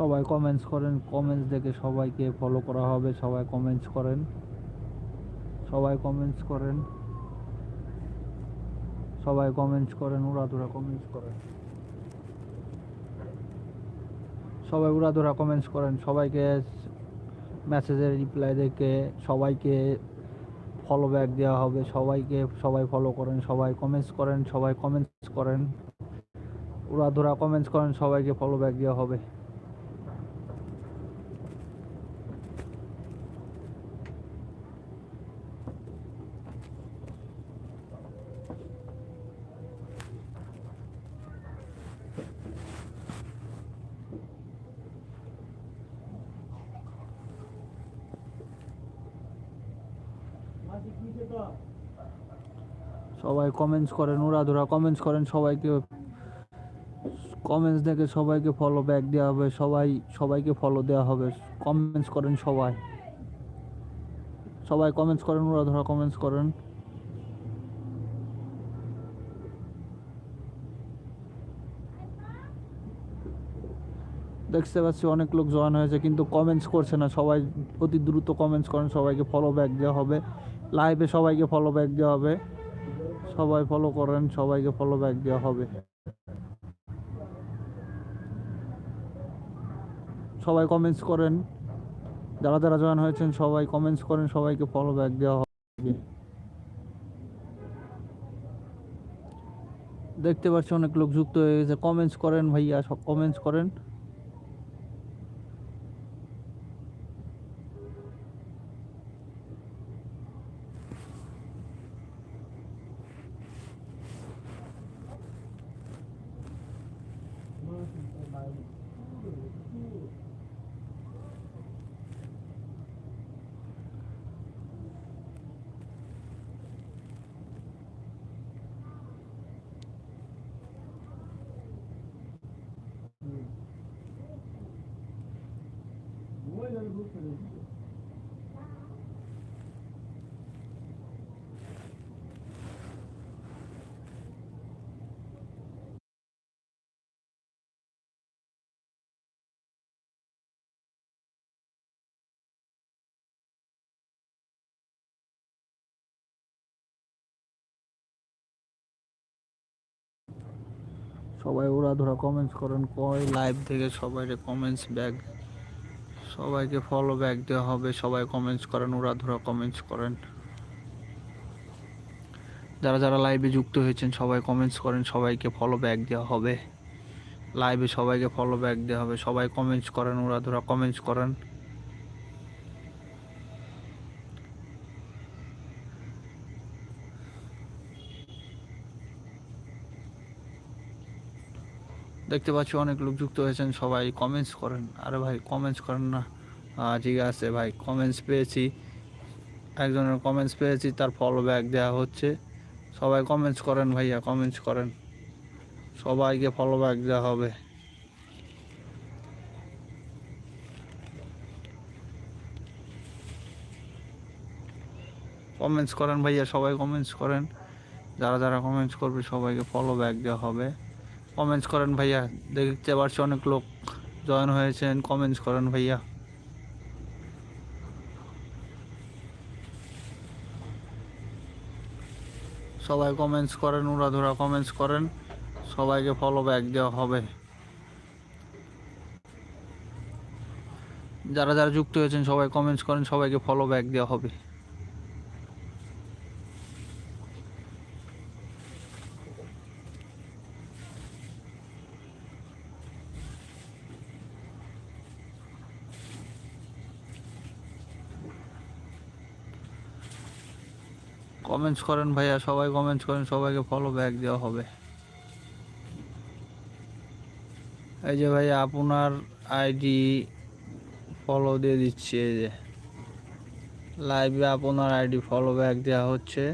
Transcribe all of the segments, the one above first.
সবাই কমেন্টস করেন কমেন্টস দেখে সবাইকে ফলো করা হবে, সবাই কমেন্টস করেন। সবাই কমেন্টস করেন। সবাই কমেন্টস করেন উড়াধুরা কমেন্টস করেন। সবাই উড়াধুরা কমেন্টস করেন, সবাইকে মেসেজের রিপ্লাই দেখে সবাইকে ফলো ব্যাক দেওয়া হবে, সবাইকে সবাই ফলো করেন, সবাই কমেন্টস করেন, সবাই কমেন্টস করেন। ওরা উড়াধুরা কমেন্টস করেন, সবাইকে ফলো ব্যাক দেওয়া হবে। সবাই কমেন্টস করেন উড়াধুরা কমেন্টস করেন, সবাইকে কমেন্টস দেখে সবাইকে ফলো ব্যাক দেওয়া হবে, সবাই, সবাইকে ফলো দেওয়া হবে কমেন্টস করেন সবাই। সবাই কমেন্টস করেন উড়াধুরা কমেন্টস করেন। দেখতে পাচ্ছি অনেক লোক জয়েন হয়েছে, কিন্তু কমেন্টস করছে না, সবাই অতি দ্রুত কমেন্টস করেন, সবাইকে ফলো ব্যাক দেওয়া হবে। লাইভে সবাইকে ফলো ব্যাক দেওয়া হবে। সবাই ফলো করেন, সবাইকে ফলো ব্যাক দেওয়া হবে। সবাই কমেন্টস করেন। যারা যারা জয়েন হয়েছেন, সবাই কমেন্টস করেন, সবাইকে ফলো ব্যাক দেওয়া হবে। দেখতে পাচ্ছি অনেক লোক যুক্ত হয়ে গেছে। কমেন্টস করেন ভাইয়া, সব কমেন্টস করেন। সবাই ওরা ধরা কমেন্টস করেন, কয় লাইভ থেকে সবাই কমেন্টস ব্যাক সবাইকে ফলো ব্যাক দেওয়া হবে, সবাই কমেন্টস করেন, ওরা ধরা কমেন্টস করেন। যারা যারা লাইভে যুক্ত হয়েছেন, সবাই কমেন্টস করেন, সবাইকে ফলো ব্যাক দেওয়া হবে। লাইভে সবাইকে ফলো ব্যাক দেওয়া হবে, সবাই কমেন্টস করেন, ওরা ধরা কমেন্টস করেন। দেখতে পাচ্ছি অনেক লোক যুক্ত হয়েছেন, সবাই কমেন্টস করেন। আরে ভাই কমেন্টস করেন না। ঠিক আছে ভাই কমেন্টস পেয়েছি। একজনের কমেন্টস পেয়েছি, তার ফলো ব্যাক দেওয়া হচ্ছে। সবাই কমেন্টস করেন ভাইয়া কমেন্টস করেন। সবাইকে ফলো ব্যাক দেওয়া হবে। কমেন্টস করেন ভাইয়া, সবাই কমেন্টস করেন। যারা যারা কমেন্টস করবে, সবাইকে ফলো ব্যাক দেওয়া হবে। কমেন্টস করেন ভাইয়া। দেখতে পাচ্ছি অনেক লোক জয়েন হয়েছেন কমেন্টস করেন ভাইয়া। সবাই কমেন্টস করেন, উড়াধুরা কমেন্টস করেন। সবাইকে ফলো ব্যাক দেওয়া হবে। যারা যারা যুক্ত হয়েছেন, সবাই কমেন্টস করেন, সবাইকে ফলো ব্যাক দেওয়া হবে। কমেন্টস করেন ভাইয়া, সবাই কমেন্টস করেন, সবাইকে ফলো ব্যাক দেওয়া হবে। এই যে ভাইয়া, আপনার আইডি ফলো দিয়ে দিচ্ছি, এই যে। লাইভে আপনার আইডি ফলো ব্যাক দেওয়া হচ্ছে।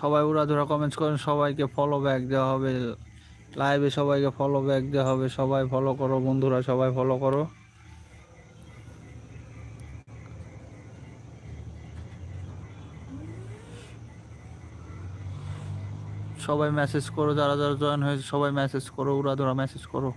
সবাই উড়াধুরা কমেন্টস করেন, সবাইকে ফলো ব্যাক দেওয়া হবে। লাইভে সবাইকে ফলো ব্যাক দেওয়া হবে। সবাই ফলো করো বন্ধুরা, সবাই ফলো করো। সবাই মেসেজ করো, যারা যারা জয়েন হয়েছে সবাই মেসেজ করো উড়া ধরা মেসেজ করো।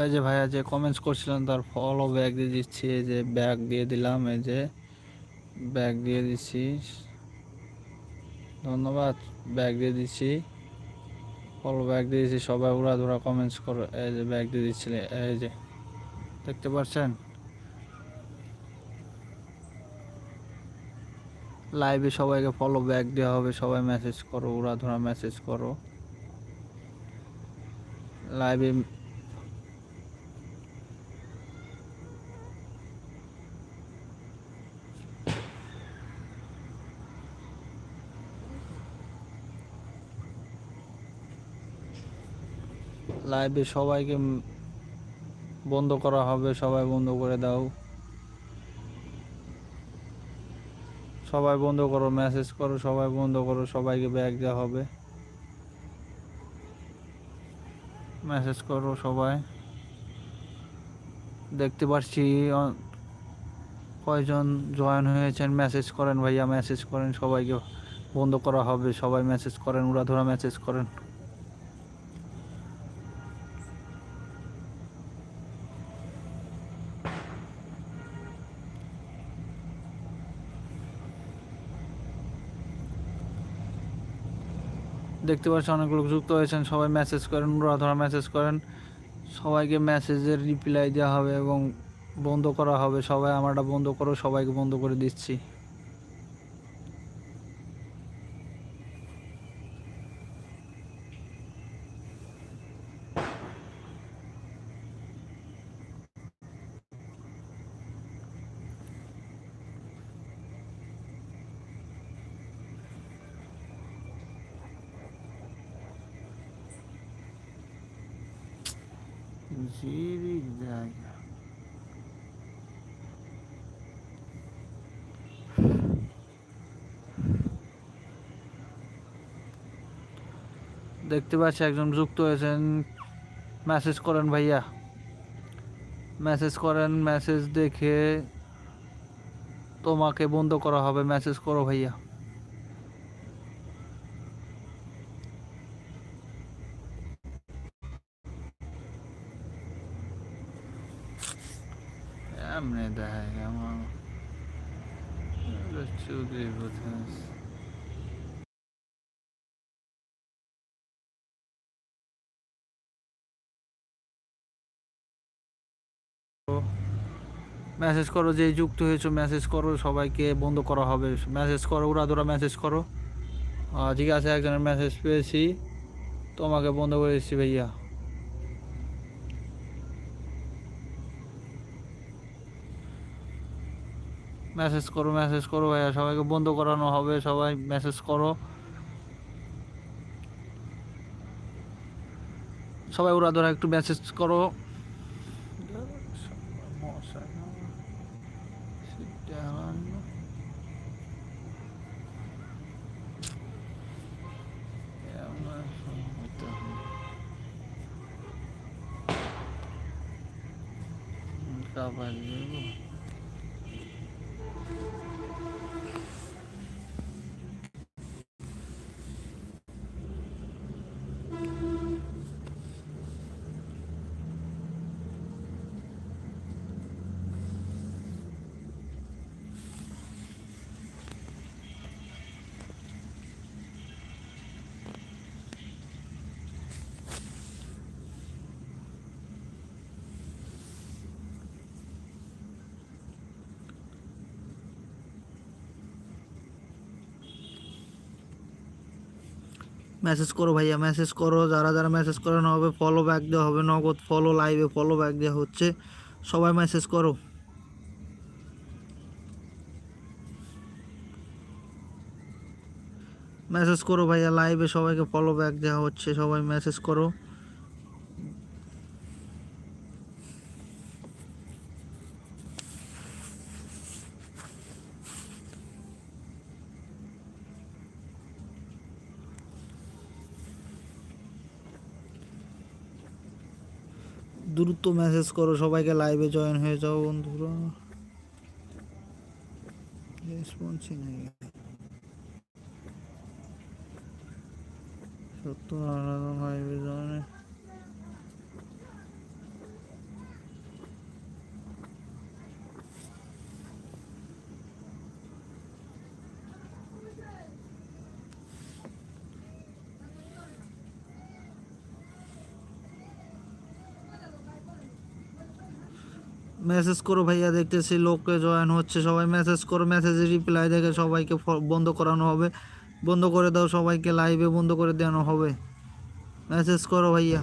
এই যে ভাইয়া যে কমেন্টস করছিলেন, তার ফলো ব্যাগ দিয়ে দিচ্ছি, এই যে ব্যাগ দিয়ে দিলাম, এই যে ব্যাগ দিয়ে দিচ্ছি। ধন্যবাদ ব্যাগ দিয়ে দিচ্ছি। ফলো ব্যাগ দিয়ে দিচ্ছি, সবাই উড়া ধরা কমেন্টস করো, এই যে ব্যাগ দিয়ে দিচ্ছিলে এই যে, দেখতে পাচ্ছেন? লাইভে সবাইকে ফলো ব্যাক দেওয়া হবে, সবাই মেসেজ করো উড়া ধরা মেসেজ করো। লাইভে লাইভে সবাইকে বন্ধ করা হবে, সবাই বন্ধ করে দাও। সবাই বন্ধ করো মেসেজ করো, সবাই বন্ধ করো, সবাইকে ব্যাগ দেওয়া হবে। মেসেজ করো সবাই। দেখতে পাচ্ছি কয়জন জয়েন হয়েছেন মেসেজ করেন ভাইয়া মেসেজ করেন, সবাইকে বন্ধ করা হবে, সবাই মেসেজ করেন, উড়াধরা মেসেজ করেন। দেখতে পাচ্ছি অনেক লোক যুক্ত হয়েছেন, সবাই মেসেজ করেন ধরা মেসেজ করেন। সবাইকে মেসেজের রিপ্লাই দেওয়া হবে এবং বন্ধ করা হবে। সবাই আমারটা বন্ধ করো, সবাইকে বন্ধ করে দিচ্ছি। জিরি জায়গা দেখতে পাচ্ছি একজন যুক্ত হয়েছেন মেসেজ করেন ভাইয়া মেসেজ করেন মেসেজ দেখে তোমাকে বন্ধ করা হবে। মেসেজ করো ভাইয়া। এমনি দেখায় আমার চৌধুরী বোঝাস। মেসেজ করো যে যুক্ত হয়েছো মেসেজ করো, সবাইকে বন্ধ করা হবে। মেসেজ করো, উড়া ধরা মেসেজ করো। ঠিক আছে, একজনের মেসেজ পেয়েছি। তোমাকে বন্ধ করে দিচ্ছি, ভাইয়া। মেসেজ করো মেসেজ করো ভাইয়া, সবাইকে বন্ধ করানো হবে, সবাই মেসেজ করো সবাই ওরা ধরা একটু মেসেজ করো Cavaleiro. মেসেজ করো ভাইয়া মেসেজ করো, যারা যারা মেসেজ করে না হবে ফলো ব্যাক দেওয়া হবে, নগদ ফলো লাইভে ফলো ব্যাক দেওয়া হচ্ছে। সবাই মেসেজ করো। মেসেজ করো ভাইয়া লাইভে সবাইকে ফলো ব্যাক দেওয়া হচ্ছে, সবাই মেসেজ করো দ্রুত মেসেজ করো সবাইকে লাইভে জয়েন হয়ে যাও বন্ধুরা। রেসপন্সই নাই আলাদা লাইভে জয়েন মেসেজ করো ভাইয়া, দেখতেছি লোকে জয়েন হচ্ছে, সবাই মেসেজ করো মেসেজে রিপ্লাই দেখে সবাইকে বন্ধ করানো হবে। বন্ধ করে দাও সবাইকে লাইভে বন্ধ করে দেওয়ানো হবে। মেসেজ করো ভাইয়া।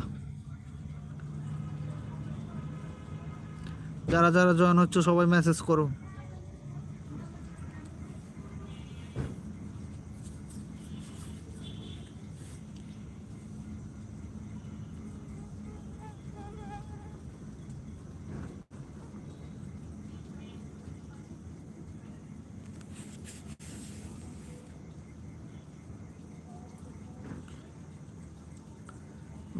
যারা যারা জয়েন হচ্ছে সবাই মেসেজ করো।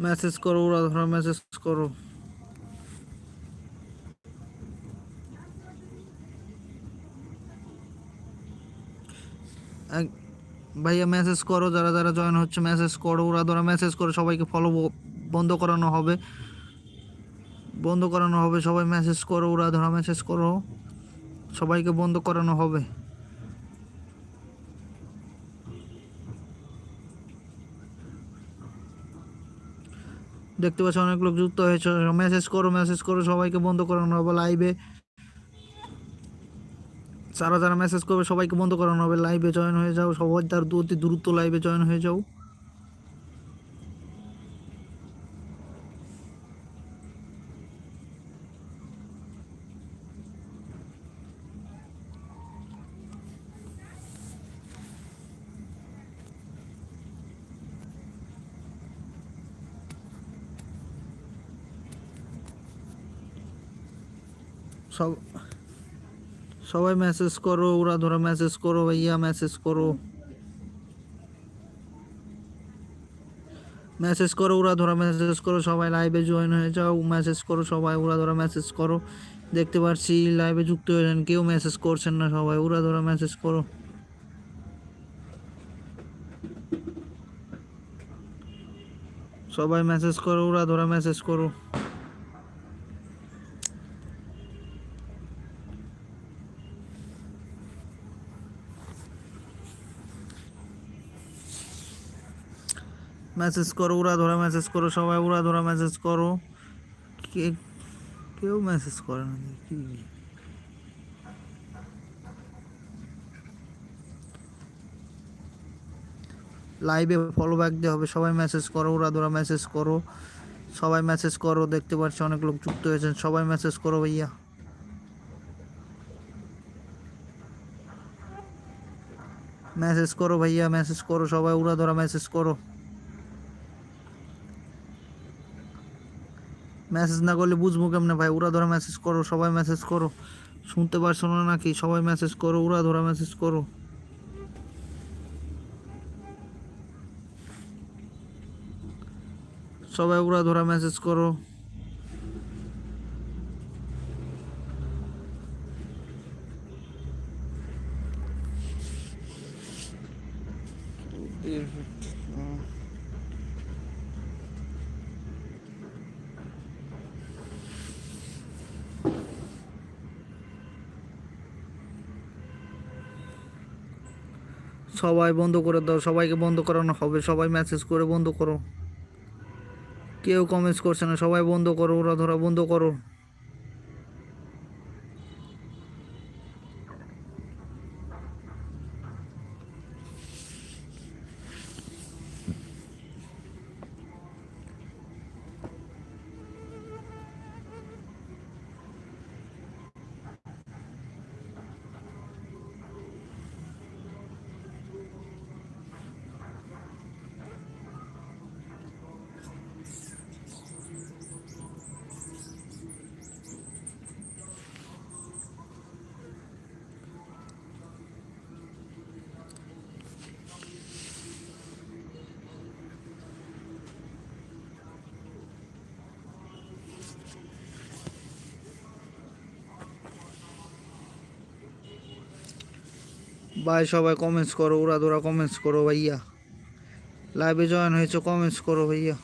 মেসেজ করো, ওরা ধরো মেসেজ করো। ভাইয়া মেসেজ করো, যারা যারা জয়েন হচ্ছে মেসেজ করো, ওরা ধরো মেসেজ করো, সবাইকে ফলো বন্ধ করানো হবে। বন্ধ করানো হবে, সবাই মেসেজ করো, ওরা ধরো মেসেজ করো। সবাইকে বন্ধ করানো হবে। দেখতে পাচ্ছ অনেক লোক যুক্ত হয়েছে। মেসেজ করো মেসেজ করো, সবাইকে বন্ধ করানো হবে লাইভে যারা যারা মেসেজ করবে, সবাইকে বন্ধ করানো হবে লাইভে জয়েন হয়ে যাও। সবাই তার অতি দ্রুত লাইভে জয়েন হয়ে যাও। সব সবাই মেসেজ করো ওরা ধরো মেসেজ করো ভাইয়া মেসেজ করো মেসেজ করো ওরা ধরো মেসেজ করো সবাই লাইভে জয়েন হয়ে যাও। মেসেজ করো সবাই ওরা ধরো মেসেজ করো। দেখতে পাচ্ছি লাইভে যুক্ত হয়েছেন কেউ মেসেজ করছেন না সবাই ওরা ধরো মেসেজ করো। সবাই মেসেজ করো ওরা ধরো মেসেজ করো। মেসেজ করো, উড়া ধরা মেসেজ করো, সবাই উড়া ধরা মেসেজ করো। কে, কেউ মেসেজ করে না কি লাইভে ফলো ব্যাক দিয়ে হবে, সবাই মেসেজ করো ওরা ধরা মেসেজ করো। সবাই মেসেজ করো, দেখতে পাচ্ছি অনেক লোক যুক্ত হয়েছেন, সবাই মেসেজ করো ভাইয়া। মেসেজ করো ভাইয়া মেসেজ করো, সবাই উড়া ধরা মেসেজ করো। মেসেজ না করলে বুঝব কেমনে ভাই? ওরা ধরা মেসেজ করো, সবাই মেসেজ করো। শুনতে পারছ না নাকি? সবাই মেসেজ করো ওরা ধরা মেসেজ করো। সবাই ওরা ধরা মেসেজ করো। সবাই বন্ধ করে দাও, সবাইকে বন্ধ করানো হবে, সবাই মেসেজ করে বন্ধ করো। কেউ কমেন্টস করছে না, সবাই বন্ধ করো, ওরা ধরা বন্ধ করো। ভাই, সবাই কমেন্টস করো উড়া ধরা কমেন্টস করো ভাইয়া। লাইভে জয়েন হয়েছে কমেন্টস করো ভাইয়া।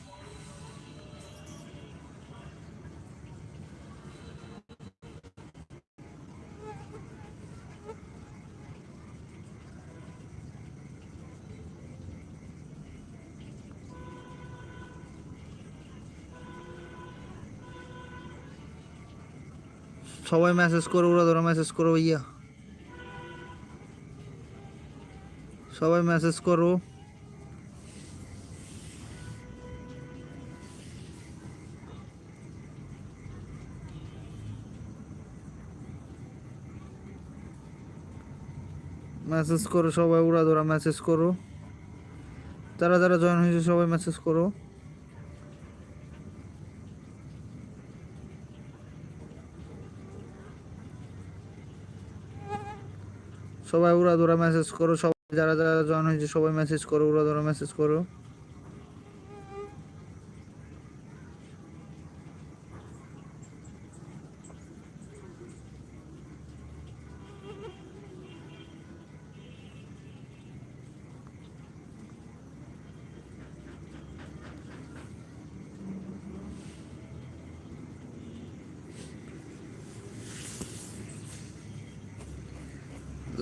সবাই মেসেজ করো ওরা ধরো মেসেজ করো ভাইয়া। সবাই মেসেজ করো। মেসেজ করো, সবাই উড়া ধরা মেসেজ করো। যারা যারা জয়েন হয়েছে, সবাই মেসেজ করো। সবাই উড়া ধরা মেসেজ করো সবাই যারা যারা জয়েন হয়েছে সবাই মেসেজ করো ওরা ধরো মেসেজ করো।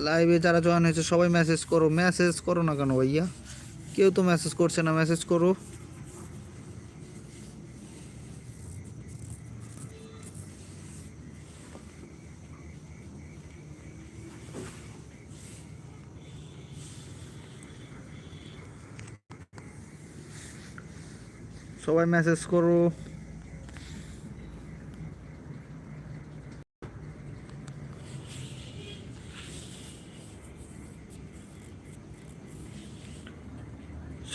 লাইভে যারা জয়েন হয়েছে, সবাই মেসেজ করো। মেসেজ করো না কেন ভাইয়া? কেউ তো মেসেজ করছে না মেসেজ করো। সবাই মেসেজ করো।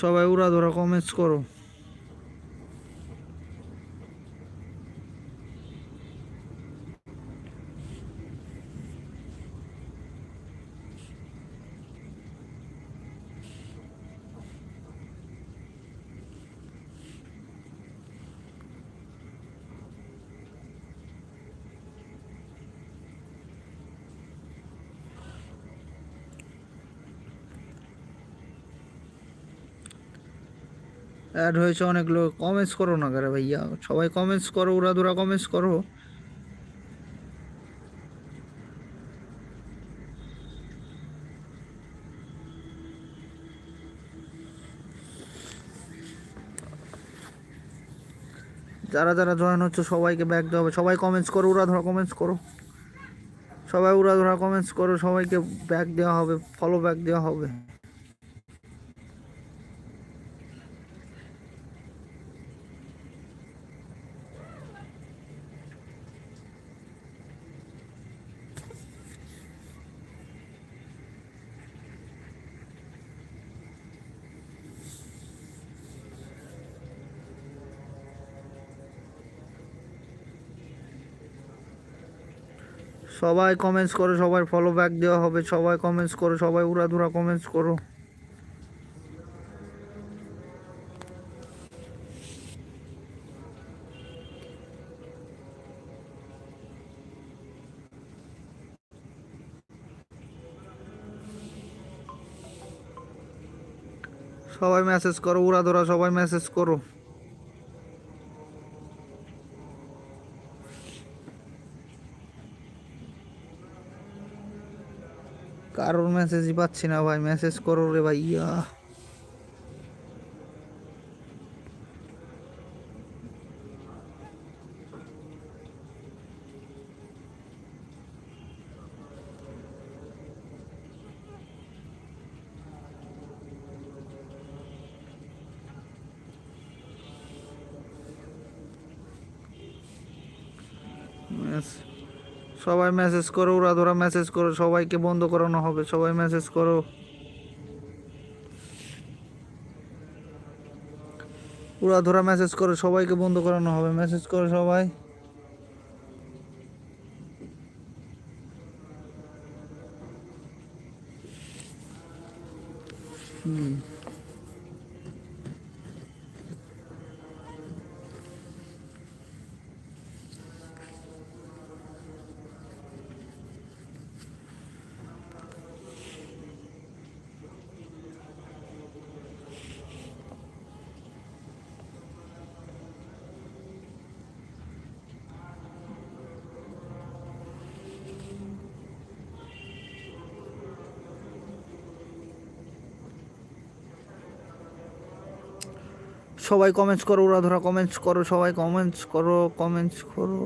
সবাই উড়া ধরা কমেন্টস করো। অ্যাড হয়েছে অনেক লোক কমেন্টস করো না করে ভাইয়া? সবাই কমেন্টস করো উড়া ধরা কমেন্টস করো। যারা যারা জয়েন হচ্ছে সবাইকে ব্যাক দেওয়া হবে। সবাই কমেন্টস করো উড়া ধরা কমেন্টস করো। সবাই উড়া ধরা কমেন্টস করো, সবাইকে ব্যাক দেওয়া হবে ফলো ব্যাক দেওয়া হবে। সবাই কমেন্টস করো, সবাই ফলো ব্যাক দেওয়া হবে, সবাই কমেন্টস করো, সবাই উড়াধুরা কমেন্টস করো। সবাই মেসেজ করো, উড়াধুরা সবাই মেসেজ করো। মেসেজই পাচ্ছি না ভাই মেসেজ করো রে ভাইয়া Yes. সবাই মেসেজ করো, ওরা ধরা মেসেজ করো, সবাইকে বন্ধ করানো হবে, সবাই মেসেজ করো। ওরা ধরা মেসেজ করো, সবাইকে বন্ধ করানো হবে মেসেজ করো সবাই। সবাই কমেন্টস করো ওরা ধরা কমেন্টস করো সবাই কমেন্টস করো কমেন্টস করো।